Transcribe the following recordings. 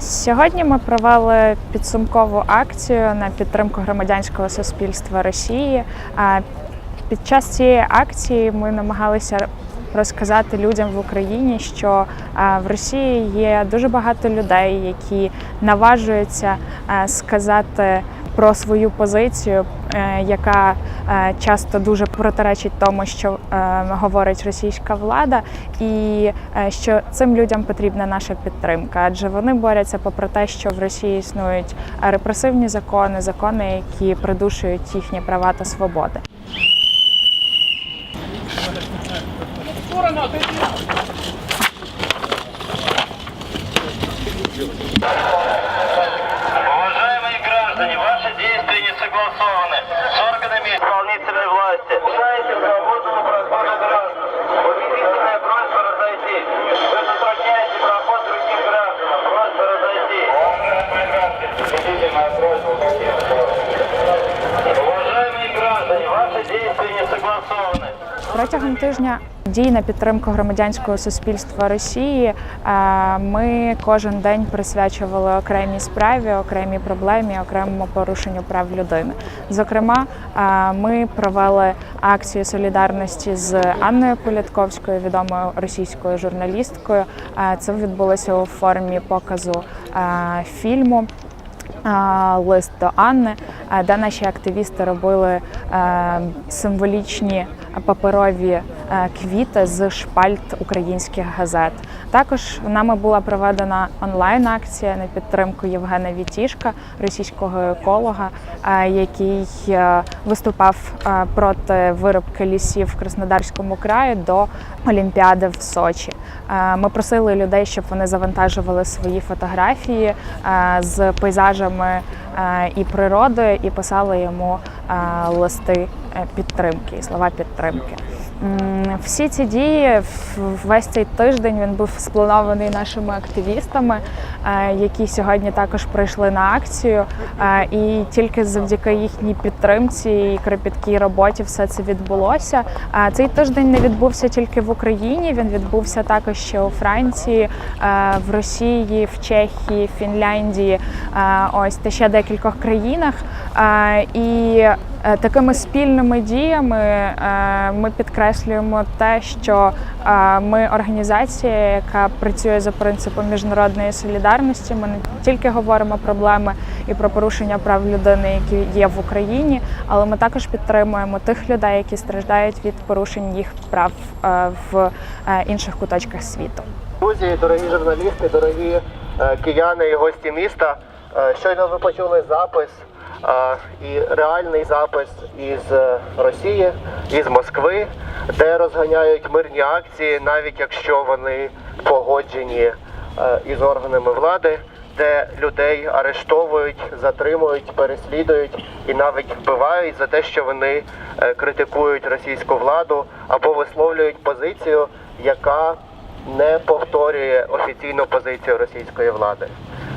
Сьогодні ми провели підсумкову акцію на підтримку громадянського суспільства Росії. Під час цієї акції ми намагалися розказати людям в Україні, що в Росії є дуже багато людей, які наважуються сказати про свою позицію, е, яка е, часто дуже протиречить тому, що е, говорить російська влада, і що цим людям потрібна наша підтримка, адже вони борються попри те, що в Росії існують репресивні закони, закони, які придушують їхні права та свободи. Протягом тижня дій на підтримку громадянського суспільства Росії е, ми кожен день присвячували окремій справі, окремій проблемі, окремому порушенню прав людини. Зокрема, е, ми провели акцію солідарності з Анною Полятковською, відомою російською журналісткою. Е, Це відбулося у формі показу фільму. Лист до Анни, де наші активісти робили символічні паперові е, квіти з шпальт українських газет. Також нами була проведена онлайн-акція на підтримку Євгена Вітішка, російського еколога, е, який е, виступав проти вирубки лісів в Краснодарському краї до Олімпіади в Сочі. Ми просили людей, щоб вони завантажували свої фотографії з пейзажами і природою, і писали йому листи е, підтримки, і слова підтримки. Всі ці дії весь цей тиждень він був спланований нашими активістами, е, які сьогодні також прийшли на акцію. Е, І тільки завдяки їхній підтримці і кропіткій роботі все це відбулося. Е, Цей тиждень не відбувся тільки в Україні. Він відбувся також ще у Франції, е, в Росії, в Чехії, Фінляндії, е, ось та ще декількох країнах. Е, І е, такими спільними діями е, ми підкреслюємо те, що е, ми організація, яка працює за принципом міжнародної солідарності. Ми не тільки говоримо проблеми і про порушення прав людини, які є в Україні, але ми також підтримуємо тих людей, які страждають від порушень їх прав е, в е, інших куточках світу. Друзі, дорогі журналісти, дорогі е, кияни і гості міста. Щойно ви почули запис і реальний запис із Росії, із Москви, де розганяють мирні акції, навіть якщо вони погоджені із органами влади, де людей арештовують, затримують, переслідують і навіть вбивають за те, що вони е, критикують російську владу або висловлюють позицію, яка не повторює офіційну позицію російської влади.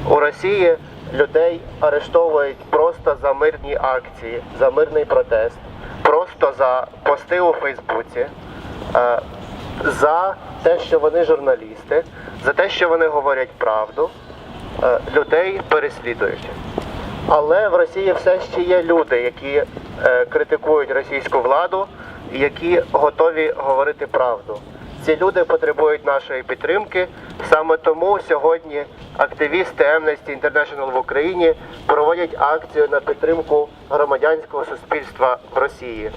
У Росії людей арештовують просто за мирні акції, за мирний протест, просто за пости у Фейсбуці, е, за те, що вони журналісти, за те, що вони говорять правду, е, людей переслідують. Але в Росії все ще є люди, які е, критикують російську владу, які готові говорити правду. Ці люди потребують нашої підтримки. Саме тому сьогодні активісти Amnesty International в Україні проводять акцію на підтримку громадянського суспільства в Росії.